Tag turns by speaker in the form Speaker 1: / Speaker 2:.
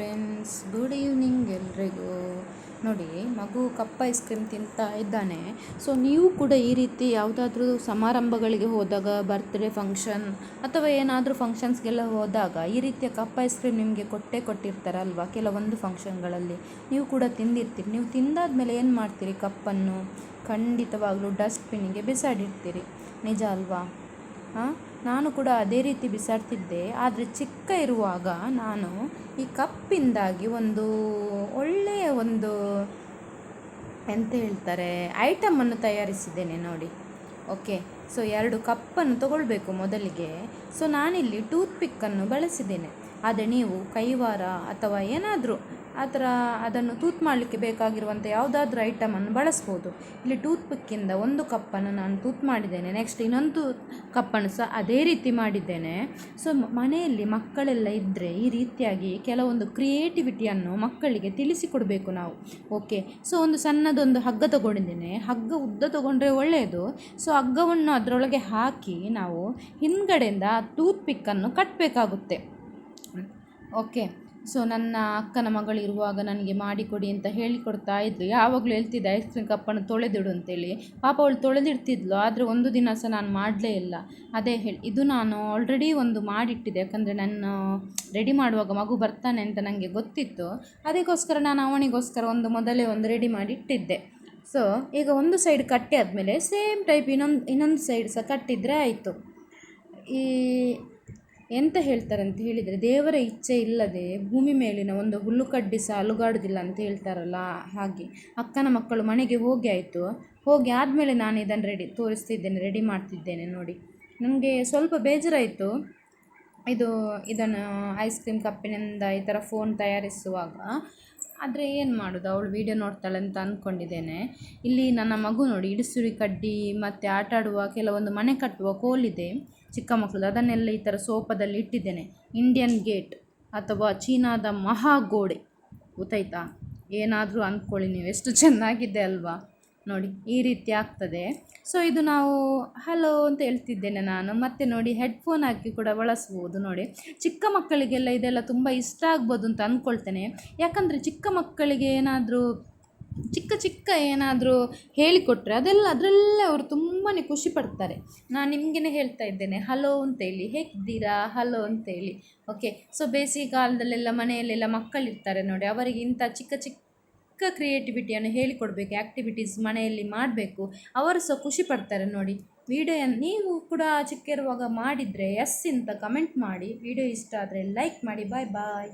Speaker 1: Friends good evening ಎಲ್ರಿಗೂ. ನೋಡಿ, ಮಗು ಕಪ್ ಐಸ್ ಕ್ರೀಮ್ ತಿಂತಾ ಇದ್ದಾನೆ. ಸೊ ನೀವು ಕೂಡ ಈ ರೀತಿ ಯಾವುದಾದ್ರೂ ಸಮಾರಂಭಗಳಿಗೆ ಹೋದಾಗ ಬರ್ತ್ಡೇ ಫಂಕ್ಷನ್ ಅಥವಾ ಏನಾದರೂ ಫಂಕ್ಷನ್ಸ್ಗೆಲ್ಲ ಹೋದಾಗ, ಈ ರೀತಿಯ ಕಪ್ ಐಸ್ ಕ್ರೀಮ್ ನಿಮಗೆ ಕೊಟ್ಟೇ ಕೊಟ್ಟಿರ್ತಾರಲ್ವಾ ಕೆಲವೊಂದು ಫಂಕ್ಷನ್ಗಳಲ್ಲಿ ನೀವು ಕೂಡ ತಿಂದಿರ್ತೀರಿ. ನೀವು ತಿಂದಾದ್ಮೇಲೆ ಏನು ಮಾಡ್ತೀರಿ? ಕಪ್ಪನ್ನು ಖಂಡಿತವಾಗಲೂ ಡಸ್ಟ್ಬಿನ್ನಿಗೆ ಬಿಸಾಡಿರ್ತೀರಿ ನಿಜ ಅಲ್ವಾ? ಹಾಂ? ನಾನು ಕೂಡ ಅದೇ ರೀತಿ ಬಿಸಾಡ್ತಿದ್ದೆ. ಆದರೆ ಚಿಕ್ಕ ಇರುವಾಗ ನಾನು ಈ ಕಪ್ಪಿಂದಾಗಿ ಒಂದು ಒಳ್ಳೆಯ ಒಂದು ಎಂತ ಹೇಳ್ತಾರೆ ಐಟಮನ್ನು ತಯಾರಿಸಿದ್ದೇನೆ ನೋಡಿ. ಓಕೆ ಸೊ ಎರಡು ಕಪ್ಪನ್ನು ತಗೊಳ್ಬೇಕು ಮೊದಲಿಗೆ. ಸೊ ನಾನಿಲ್ಲಿ ಟೂತ್ ಪಿಕ್ಕನ್ನು ಬಳಸಿದ್ದೇನೆ. ಆದರೆ ನೀವು ಕೈವಾರ ಅಥವಾ ಏನಾದರೂ ಆ ಥರ ಅದನ್ನು ತೂತ್ ಮಾಡಲಿಕ್ಕೆ ಬೇಕಾಗಿರುವಂಥ ಯಾವುದಾದ್ರೂ ಐಟಮನ್ನು ಬಳಸ್ಬೋದು. ಇಲ್ಲಿ ಟೂತ್ ಪಿಕ್ಕಿಂದ ಒಂದು ಕಪ್ಪನ್ನು ನಾನು ತೂತ್ ಮಾಡಿದ್ದೇನೆ. ನೆಕ್ಸ್ಟ್ ಇನ್ನೊಂದು ಕಪ್ಪನ್ನು ಸಹ ಅದೇ ರೀತಿ ಮಾಡಿದ್ದೇನೆ. ಸೊ ಮನೆಯಲ್ಲಿ ಮಕ್ಕಳೆಲ್ಲ ಇದ್ದರೆ ಈ ರೀತಿಯಾಗಿ ಕೆಲವೊಂದು ಕ್ರಿಯೇಟಿವಿಟಿಯನ್ನು ಮಕ್ಕಳಿಗೆ ತಿಳಿಸಿಕೊಡಬೇಕು ನಾವು. ಓಕೆ ಸೊ ಒಂದು ಸಣ್ಣದೊಂದು ಹಗ್ಗ ತಗೊಂಡಿದ್ದೇನೆ. ಹಗ್ಗ ಉದ್ದ ತೊಗೊಂಡ್ರೆ ಒಳ್ಳೆಯದು. ಸೊ ಹಗ್ಗವನ್ನು ಅದರೊಳಗೆ ಹಾಕಿ ನಾವು ಹಿಂದ್ಗಡೆಯಿಂದ ಟೂತ್ ಪಿಕ್ಕನ್ನು ಕಟ್ಟಬೇಕಾಗುತ್ತೆ ಓಕೆ ಸೊ ನನ್ನ ಅಕ್ಕನ ಮಗಳು ಇರುವಾಗ ನನಗೆ ಮಾಡಿಕೊಡಿ ಅಂತ ಹೇಳಿಕೊಡ್ತಾ ಇದ್ಲು. ಯಾವಾಗಲೂ ಹೇಳ್ತಿದ್ದೆ ಐಸ್ ಕ್ರೀಮ್ ಕಪ್ಪನ್ನು ತೊಳೆದಿಡು ಅಂತೇಳಿ. ಪಾಪ ಅವಳು ತೊಳೆದಿಡ್ತಿದ್ಲು, ಆದರೆ ಒಂದು ದಿನ ಸಹ ನಾನು ಮಾಡಲೇ ಇಲ್ಲ. ಅದೇ ಹೇಳಿ, ಇದು ನಾನು ಆಲ್ರೆಡಿ ಒಂದು ಮಾಡಿಟ್ಟಿದ್ದೆ. ಯಾಕಂದರೆ ನಾನು ರೆಡಿ ಮಾಡುವಾಗ ಮಗು ಬರ್ತಾನೆ ಅಂತ ನನಗೆ ಗೊತ್ತಿತ್ತು. ಅದಕ್ಕೋಸ್ಕರ ನಾನು ಅವನಿಗೋಸ್ಕರ ಒಂದು ಮೊದಲೇ ಒಂದು ರೆಡಿ ಮಾಡಿ ಇಟ್ಟಿದ್ದೆ ಸೊ ಈಗ ಒಂದು ಸೈಡ್ ಕಟ್ಟಿ ಆದಮೇಲೆ ಸೇಮ್ ಟೈಪ್ ಇನ್ನೊಂದು ಇನ್ನೊಂದು ಸೈಡ್ ಸಹ ಕಟ್ಟಿದರೆ ಆಯಿತು. ಈ ಎಂತ ಹೇಳ್ತಾರೆ ಅಂತ ಹೇಳಿದರೆ, ದೇವರ ಇಚ್ಛೆ ಇಲ್ಲದೆ ಭೂಮಿ ಮೇಲಿನ ಒಂದು ಹುಲ್ಲುಕಡ್ಡಿ ಸಹ ಅಲುಗಾಡುವುದಿಲ್ಲ ಅಂತ ಹೇಳ್ತಾರಲ್ಲ, ಹಾಗೆ. ಅಕ್ಕನ ಮಕ್ಕಳು ಮನೆಗೆ ಹೋಗಿ ಆಯಿತು. ಹೋಗಿ ಆದಮೇಲೆ ನಾನು ಇದನ್ನು ರೆಡಿ ತೋರಿಸ್ತಿದ್ದೇನೆ ರೆಡಿ ಮಾಡ್ತಿದ್ದೇನೆ ನೋಡಿ. ನನಗೆ ಸ್ವಲ್ಪ ಬೇಜಾರಾಯಿತು. ಇದು ಇದನ್ನು ಐಸ್ ಕ್ರೀಮ್ ಕಪ್ಪಿನಿಂದ ಈ ಥರ ಫೋನ್ ತಯಾರಿಸುವಾಗ ಆದರೆ ಏನು ಮಾಡೋದು? ಅವಳು ವೀಡಿಯೋ ನೋಡ್ತಾಳೆ ಅಂತ ಅಂದ್ಕೊಂಡಿದ್ದೇನೆ ಇಲ್ಲಿ ನನ್ನ ಮಗು ನೋಡಿ ಇಡಿಸುರಿ ಕಡ್ಡಿ ಮತ್ತು ಆಟ ಆಡುವ ಕೆಲವೊಂದು ಮನೆ ಕಟ್ಟುವ ಕೋಲಿದೆ ಚಿಕ್ಕ ಮಕ್ಕಳದು. ಅದನ್ನೆಲ್ಲ ಈ ಥರ ಸೋಪದಲ್ಲಿ ಇಟ್ಟಿದ್ದೇನೆ. ಇಂಡಿಯನ್ ಗೇಟ್ ಅಥವಾ ಚೀನಾದ ಮಹಾಗೋಡೆ. ಗೊತ್ತಾಯ್ತಾ? ಏನಾದರೂ ಅಂದ್ಕೊಳ್ಳಿ ನೀವು ಎಷ್ಟು ಚೆನ್ನಾಗಿದೆ ಅಲ್ವಾ? ನೋಡಿ, ಈ ರೀತಿ ಆಗ್ತದೆ. ಸೊ ಇದು ನಾವು ಹಲೋ ಅಂತ ಹೇಳ್ತಿದ್ದೇನೆ ನಾನು. ಮತ್ತೆ ನೋಡಿ ಹೆಡ್ಫೋನ್ ಹಾಕಿ ಕೂಡ ಬಳಸ್ಬೋದು ನೋಡಿ. ಚಿಕ್ಕ ಮಕ್ಕಳಿಗೆಲ್ಲ ಇದೆಲ್ಲ ತುಂಬ ಇಷ್ಟ ಆಗ್ಬೋದು ಅಂತ ಅಂದ್ಕೊಳ್ತೇನೆ ಯಾಕಂದರೆ ಚಿಕ್ಕ ಮಕ್ಕಳಿಗೆ ಏನಾದರೂ, ಚಿಕ್ಕ ಚಿಕ್ಕ ಏನಾದರೂ ಹೇಳಿಕೊಟ್ರೆ ಅದೆಲ್ಲ, ಅದರಲ್ಲೇ ಅವರು ತುಂಬಾ ಖುಷಿ ಪಡ್ತಾರೆ. ನಾನು ನಿಮಗೇ ಹೇಳ್ತಾ ಇದ್ದೇನೆ ಹಲೋ ಅಂತೇಳಿ ಹೇಗಿದ್ದೀರಾ? ಹಲೋ ಅಂತೇಳಿ ಓಕೆ ಸೊ ಬೇಸಿಗೆ ಕಾಲದಲ್ಲೆಲ್ಲ ಮನೆಯಲ್ಲೆಲ್ಲ ಮಕ್ಕಳಿರ್ತಾರೆ ನೋಡಿ. ಅವರಿಗೆ ಇಂಥ ಚಿಕ್ಕ ಚಿಕ್ಕ ಕ್ರಿಯೇಟಿವಿಟಿಯನ್ನು ಹೇಳಿಕೊಡಬೇಕು ಆ್ಯಕ್ಟಿವಿಟೀಸ್ ಮನೆಯಲ್ಲಿ ಮಾಡಬೇಕು, ಅವರು ಸಹ ಖುಷಿ ಪಡ್ತಾರೆ ನೋಡಿ. ವಿಡಿಯೋ ನೀವು ಕೂಡ ಚಿಕ್ಕಿರುವಾಗ ಮಾಡಿದರೆ ಎಸ್ ಅಂತ ಕಮೆಂಟ್ ಮಾಡಿ. ವಿಡಿಯೋ ಇಷ್ಟ ಆದರೆ ಲೈಕ್ ಮಾಡಿ. ಬಾಯ್ ಬಾಯ್